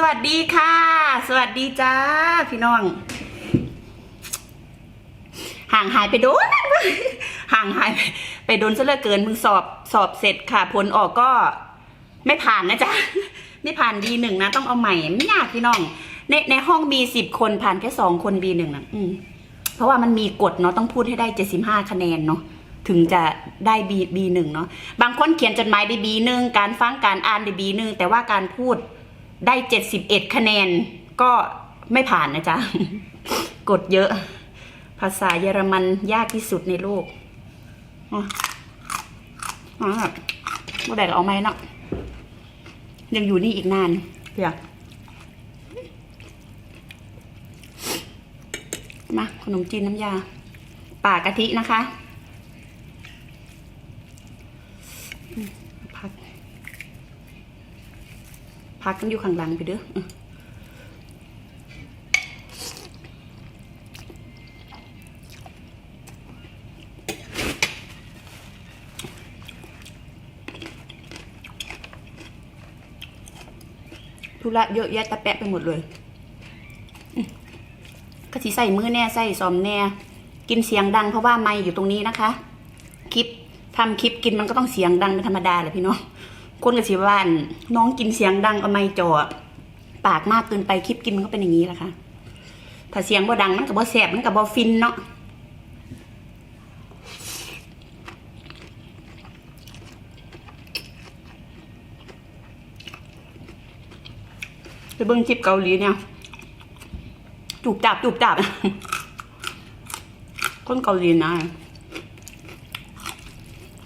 สวัสดีค่ะ สวัสดีจ้า พี่น้อง ห่างหายไปโดนห่างหายไปไปโดนซะเหลือเกินมึงสอบสอบเสร็จค่ะ ผลออกก็ไม่ผ่านนะจ๊ะ ไม่ผ่านดีหนึ่งนะ ต้องเอาใหม่ไม่ยากพี่น้อง ในในห้องมีสิบคนผ่านแค่สองคนบีหนึ่งนะอืมเพราะว่ามันมีกฎเนาะต้องพูดให้ได้เจ็ดสิบห้าคะแนนเนาะถึงจะได้บีบีหนึ่งเนาะบางคนเขียนจดหมายได้บีหนึ่งการฟังการอ่านได้บีหนึ่งแต่ว่าการพูด ได้เจ็ดสิบเอ็ดคะแนนก็ไม่ผ่านนะจ๊ะกฎเยอะ ภาษาเยอรมันยากที่สุดในโลกอ๋ออ๋อเมื่อไหร่เราเอาไหมเนาะยังอยู่นี่อีกนานเพียมาขนมจีนน้ำยาป่ากะทินะคะอืมพัก พักกันอยู่ข้างหลังไปเด้อธุระเยอะแยะตะแปะไปหมดเลยก็สิใส่มือแน่ใส่ซอมแน่ กินเสียงดังเพราะว่าไมค์อยู่ตรงนี้นะคะ คลิปทำคลิปกินมันก็ต้องเสียงดังเป็นธรรมดาแหละพี่น้อง คนกับสิว่าน น้องกินเสียงดังเอาไมค์จ่อปากมากเกินไปคลิปกินมันก็เป็นอย่างนี้แหละค่ะถ้าเสียงบ่ดังมันกับบ่แสบมันกับบ่ฟินเนาะไปเบิ่งคลิปเกาหลีเนี่ยจูบจับจูบจับคนเกาหลีนะ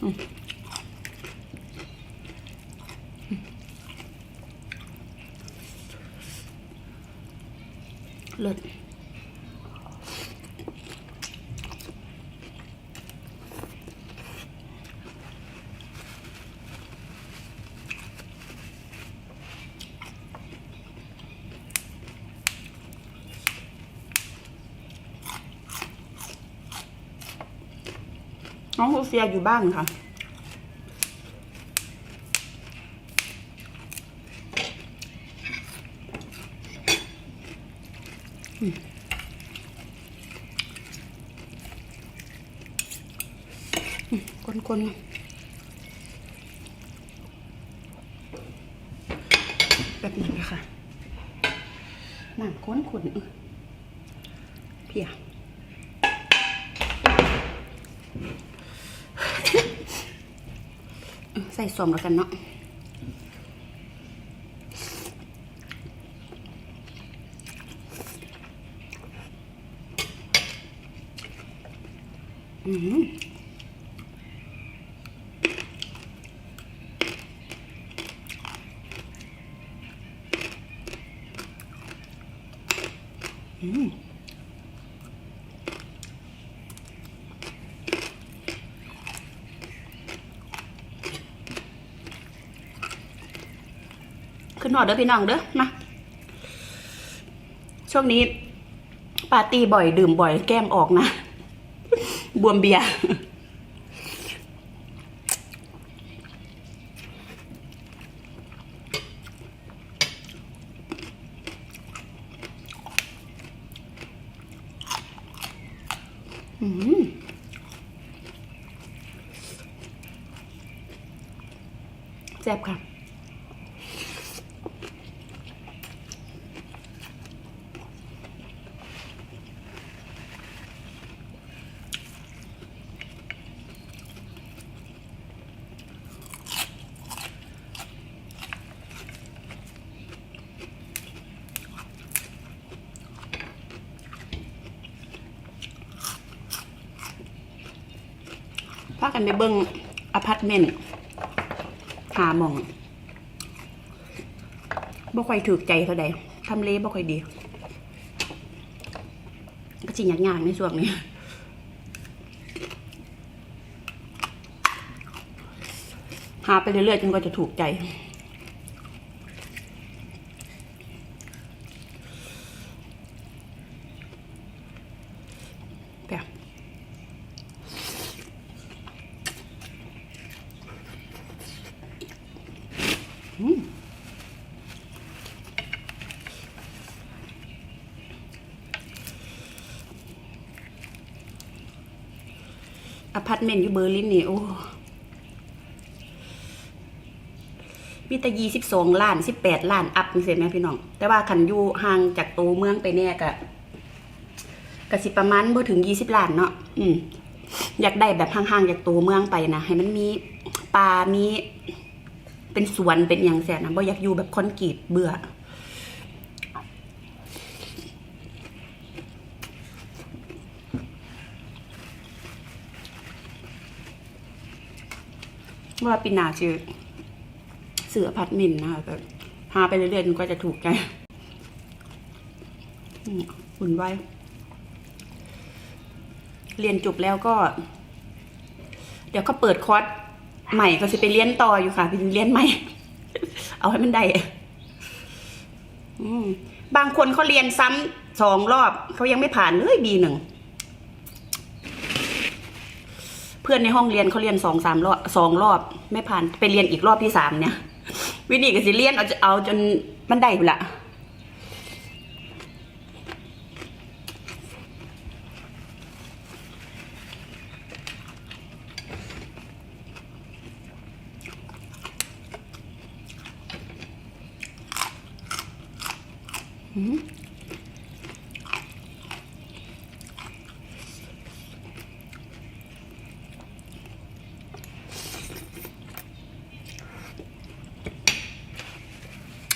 อืม เลิศน้องโซเฟียอยู่บ้านค่ะ คนๆแบบนี้เลยค่ะน้ำข้นขุนเพียใส่สมแล้วกันเนาะ ขึ้นหอดเด้อพี่น้องเด้อมาช่วงนี้ ปาร์ตี้บ่อยดื่มบ่อยแก้มออกนะ บวมเบียร์ แซ่บค่ะ พากันไปเบิ้งอพาร์ตเมนต์หาหมองบ่ค่อยถูกใจเท่าใดทำเลบ่ค่อยดี ก็จิยากๆในช่วงนี้หาไปเรื่อยๆจนกว่าจะถูกใจ อพาร์ตเมนต์อยู่เบอร์ลินนี่โอ้มีแต่ยี่สิบสองล้านสิบแปดล้านอัพมีเสียไหมพี่น้อง แต่ว่าขันอยู่ห่างจากตัวเมืองไปแน่กะกะสิประมาณบ่ถึงยี่สิบล้านเนาะอืมอยากได้แบบห่างๆจากตัวเมืองไปนะให้มันมีปลามี เป็นสวนเป็นอย่างแสนนะบ่อยากอยู่แบบคอนกรีตเบื่อว่าปีนาชื่อเสือพาร์ตเมนนะคะแต่หาไปเรื่อยๆมันก็จะถูกใจอุ่นไว้ เรียนจบแล้วก็ เดี๋ยวก็เปิดคอร์ส ใหม่ก็จะไปเรียนต่ออยู่ค่ะไปเรียนใหม่ เอาให้มันได้บางคนเขาเรียนซ้ำสองรอบ เขายังไม่ผ่านเลยบีหนึ่งเพื่อนในห้องเรียนเขาเรียนสองสามรอบสองรอบ ไม่ผ่านไปเรียนอีกรอบที่สามเนี่ย วินี่ก็สิเรียนเอาจะเอาจนมันได้พุ่ละ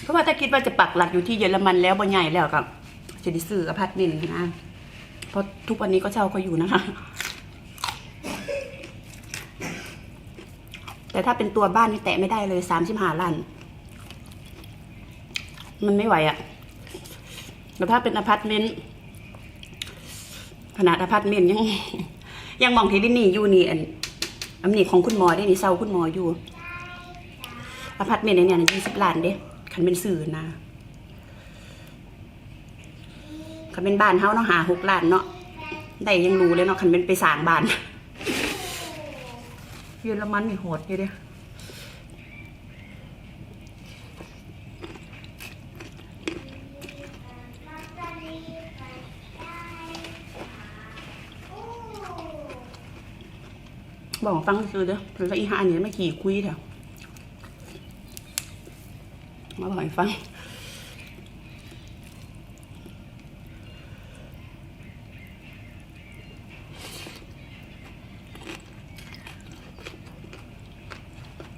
เพราะว่าถ้าคิดว่าจะปักหลักอยู่ที่เยอรมันแล้วบ่ใหญ่แล้วกับจะได้ซื้ออพาร์ตเมนต์นะเพราะทุกวันนี้ก็เช่าเขาอยู่นะคะ แต่ถ้าเป็นตัวบ้านนี่แตะไม่ได้เลยสามสิบห้าล้านมันไม่ไหวอะ่ะแต่ถ้าเป็นอพาร์ตเมนต์ขนาดอพาร์ตเมนต์ยัง ยังมองที่ดินี่อยู่นี่อันอันนี้ของคุณหมอได้นี่เซาคุณหมออยู่อพาร์ตเมนต์เนี่ยยี่สิบล้านเด้ คันเป็นสื่อนะคันเป็นบ้านเฮาเนาะหาหกล้านเนาะได้ยังรู้เลยเนาะคันเป็นไปสร้างบ้านเยอรมันนี่โหดอยู่เด้บอกฟังคือเด้อแล้วอีห้าเนี่ยไม่ขี่คุยเถอะ มาบอกให้ฟัง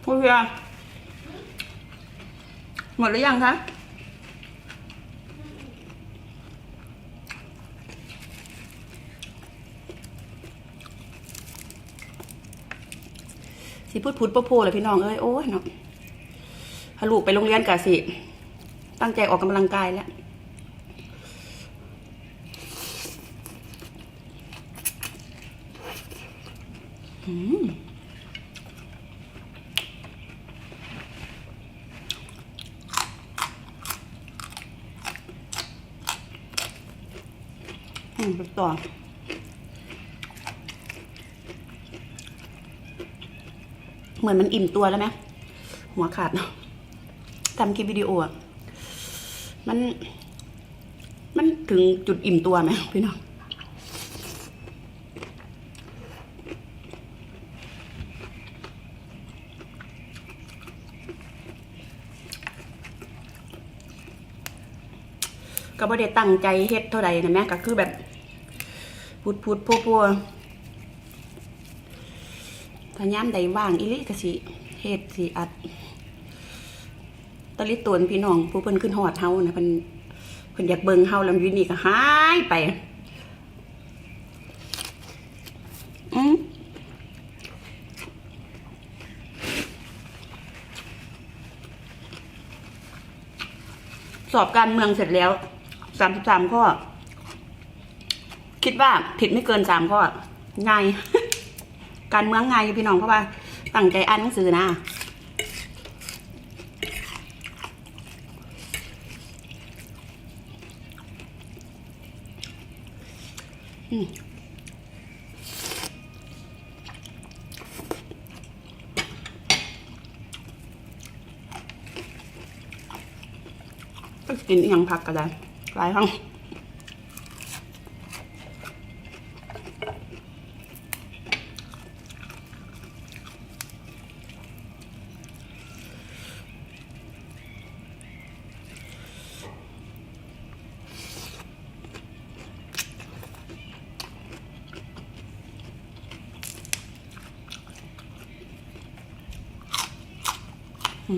พูดเพียหมดหรือยังคะสิพูดพูดโปโพเลยพี่น้องเอ้ยโอ้ยเนาะ พาลูกไปโรงเรียนกะสิ ตั้งใจออกกำลังกายแล้วอืมอืมต่อเหมือนมันอิ่มตัวแล้วไหมหัวขาดเนาะ ทำคลิปวิดีโออะมัน มันถึงจุดอิ่มตัวไหมพี่น้องก็บ่ได้ตั้งใจเฮ็ดเท่าใดนะแม่ก็คือแบบพูดพูดพัวพัวพยายามใดว่างอีหลิก็สิเฮ็ดสิอัด ตะลิตวนพี่น้องผู้เพิ่นขึ้นฮอดเฮานะเพิ่นเพิ่นอยากเบิ่งเฮาแล้วอยู่นี่ก็หายไปอืมสอบการเมืองเสร็จแล้วสามสิบสามข้อ คิดว่าผิดไม่เกินสามข้อง่ายการเมืองง่ายพี่น้องเพราะว่าตั้งใจอ่านหนังสือนะ ก็กินอหยังผักก็ได้หลายครั้ง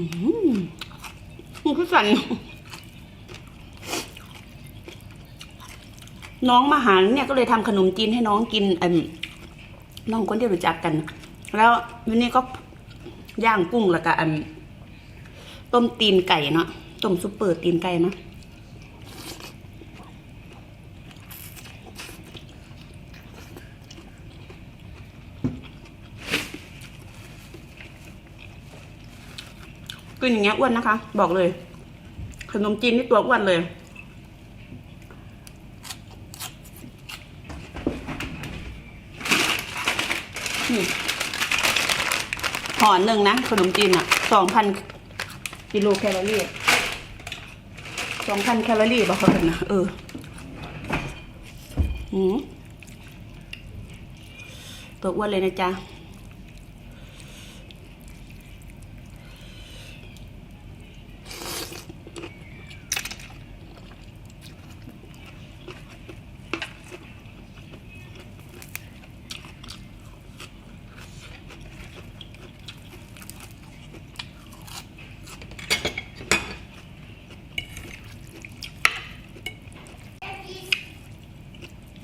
มมันคือสั่น น้องมาหาเนี่ยก็เลยทำขนมจีนให้น้องกินอมน้องคนที่รู้จักกัน แล้ววันนี้ก็ย่างกุ้งแล้วก็อันต้มตีนไก่เนาะต้มซุปเปอร์ตีนไก่เนาะ กินอย่างเงี้ยอ้วนนะคะ บอกเลย ขนมจีนนี่ตัวอ้วนเลยนี่ห่อหนึ่งนะ ขนมจีนอะสองพันกิโลแคลอรี่สองพันแคลอรี่บอกเขากันนะเออหืมตัวอ้วนเลยนะจ๊ะ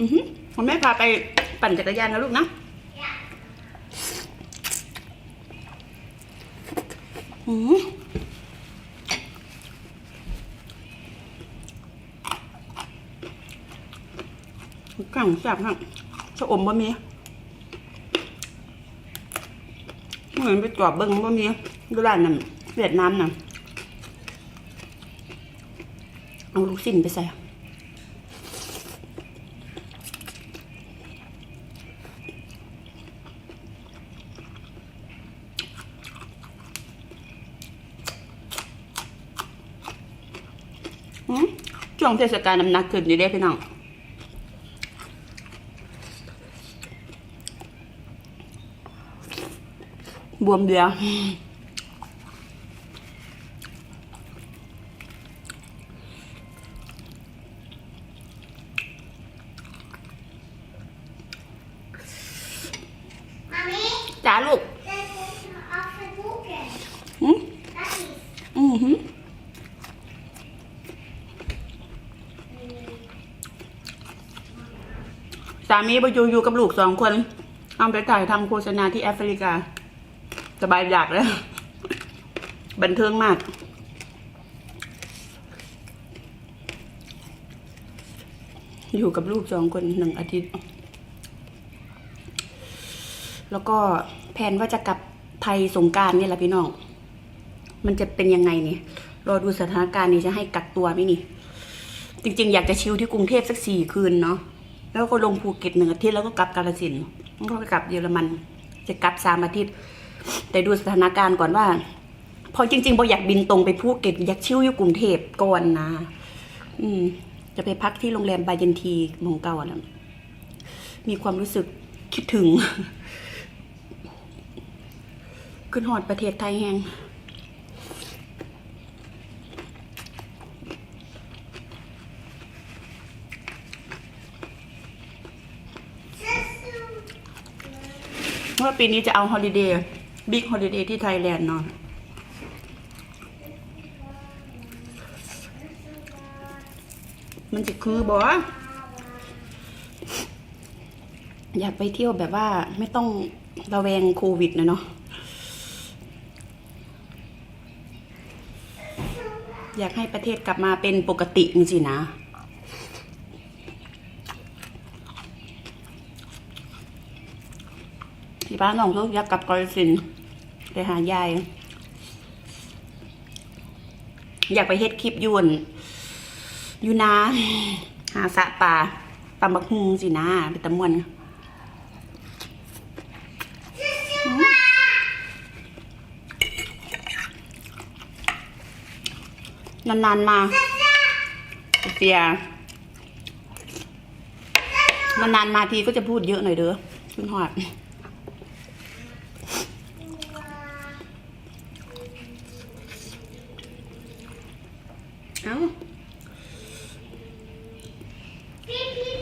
อือหือ คุณแม่พาไปปั่นจักรยานนะลูกนะอือหือกังแซ่บครับชะอมบะมีเหมือนไปจอบเบิ้งบะมีดูร้านนั่นเวียดนามน่ะเอาลูกสิ้นไปใส่ หืม ช่วงเทศกาลน้ำหนักขึ้นอยู่เด้พี่น้องบวมเดียว Mami, จ้าลูก das ist auf der Buche. หืม Das ist. อือหือสามีไปอยู่อยู่กับลูกสองคน เอาไปถ่ายทำโฆษณาที่แอฟริกา สบายอยากแล้ว บันเทิงมากอยู่กับลูกสองคนหนึ่งอาทิตย์ แล้วก็แผนว่าจะกลับไทยสงการนี่แหละพี่น้อง มันจะเป็นยังไงนี่รอดูสถานการณ์นี่จะให้กักตัวไหมนี่ จริง ๆ อยากจะชิลที่กรุงเทพสักสี่คืนเนาะ แล้วก็ลงภูเก็ตหนึ่งอาทิตย์แล้วก็กลับกาลสินแล้วก็กลับเยอรมัน จะกลับสามอาทิตย์ แต่ดูสถานการณ์ก่อนว่า พอจริงๆพออยากบินตรงไปภูเก็ตอยากชิลอยู่กรุงเทพก่อนนะ อืม จะไปพักที่โรงแรมบายันทีมองเก่านะมีความรู้สึกคิดถึงขึ้นหอดประเทศไทยแหง เพราะ ว่าปีนี้จะเอาฮอลิเดย์บิ๊กฮอลิเดย์ที่ไทยแลนด์นาะมันจะคือบออยากไปเที่ยวแบบว่าไม่ต้องระแวงโควิดนะเนาะอยากให้ประเทศกลับมาเป็นปกติจริงๆนะ ที่บ้านน้องเขาอยากกลับกอลสินไปหายาย อยากไปเฮ็ดคลิปยวนอยู่นาหาสะป่าตำบักฮุงสินะไปตำมวนนานๆมาเสียนานๆมาทีก็จะพูดเยอะหน่อยเด้อคุณหอด เอ้า Piep, piep,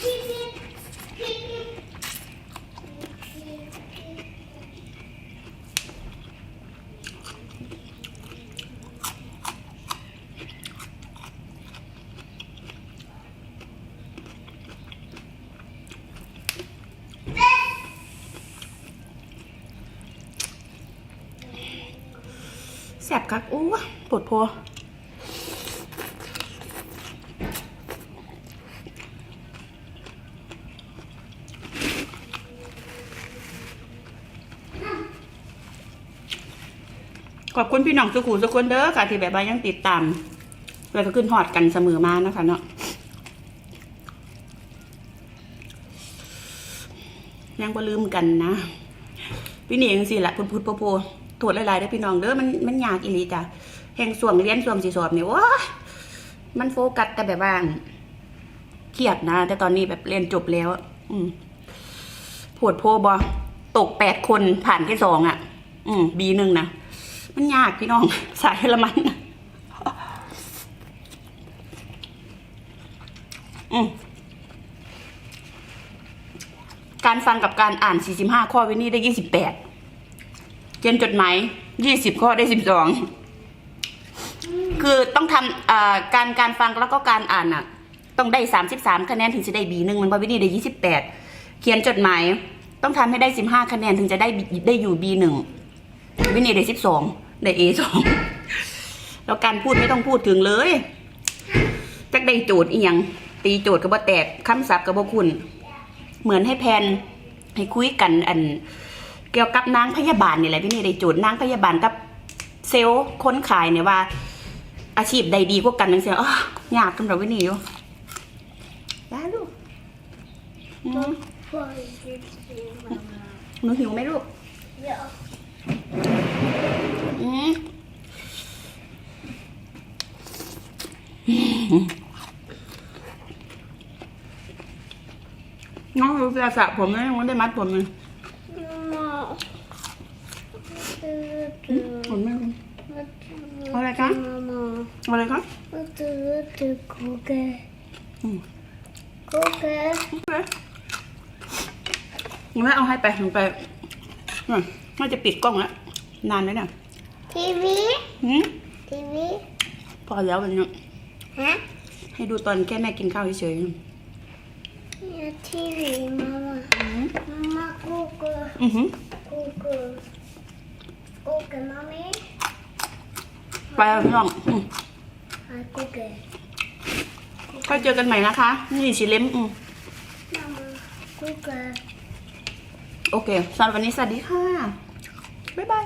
piep, piep, piep, piep. อ แซ่ บคักโอ้ปวดโพขอบคุณพี่น้องสุขุมสุขคนเด้อค่ะ ที่แบบยังติดตามแล้วก็ขึ้นฮอดกันเสมอมานะคะเนาะยังบ่ลืมกันนะ พี่นี่ยังสิละพุดพุดโพโพ โทษหลายๆได้พี่น้องเด้อมันมันยากอีหลีจ้ะแห่งส่วงเรียนส่วงสิสอบเนี่ยว้ามันโฟกัสแต่แบบว่าเครียดนะ แต่ตอนนี้แบบเรียนจบแล้ว อืมปวดโพบอตกแปดคนผ่านแค่สองอะ อืมบีหนึ่งนะมันยากพี่น้อง สายละมันอืมการฟังกับการอ่าน 45 ข้อวินี่ได้ 28 เขียนจดหมาย20ข้อได้12คือต้องทำการการฟังแล้วก็การอ่านอะ ต้องได้33คะแนนถึงจะได้ B หนึ่งมันว่าวินี่ได้28เขียนจดหมาย ต้องทำให้ได้15คะแนนถึงจะได้ได้อยู่ B หนึ่งวินีได้12ได้ A สองแล้วการพูดไม่ต้องพูดถึงเลยจักได้โจทย์อีหยังตีโจทย์ก็บ่แตกคำศัพท์ก็บ่คุณ เหมือนให้แพนให้คุยกันอัน เกี่ยวกับนางพยาบาลนี่แหละพี่นี่ได้โจทย์นางพยาบาลกับเซลล์คนขายเนี่ยว่า อาชีพใดดีกว่ากันนั่นเสียอ๋อยากสำหรับวินี่อยู่ได้ลูกอืม Boy, it's mama. หนูหิวไหมลูก Yeah. อืมน้องรู้จะสระผมนะยังไม่ได้มัดผมเลย Mama. ผมไม่รู้อะไรคะ Mama. อะไรคะ Cookie. Mm. Cookie. งั้นเอาให้ไปมันไปน่ะน่าจะปิดกล้องแล้วนานแล้วเนี่ย TV. หืม TV. พอแล้ววันนี้ Huh? ให้ดูตอนแค่แม่กินข้าวเฉย Yeah, TV, Mama. ๆอืม Mama, cookie. อือหือ Cookie. Cookie, mommy. ไปแล้วพี่น้องอืม Hi, cookie. ค่อยเจอกันใหม่นะคะ นี่ชิเล็มอืม Mama, cookie. โอเคสำหรับวันนี้สวัสดีค่ะ บ๊ายบาย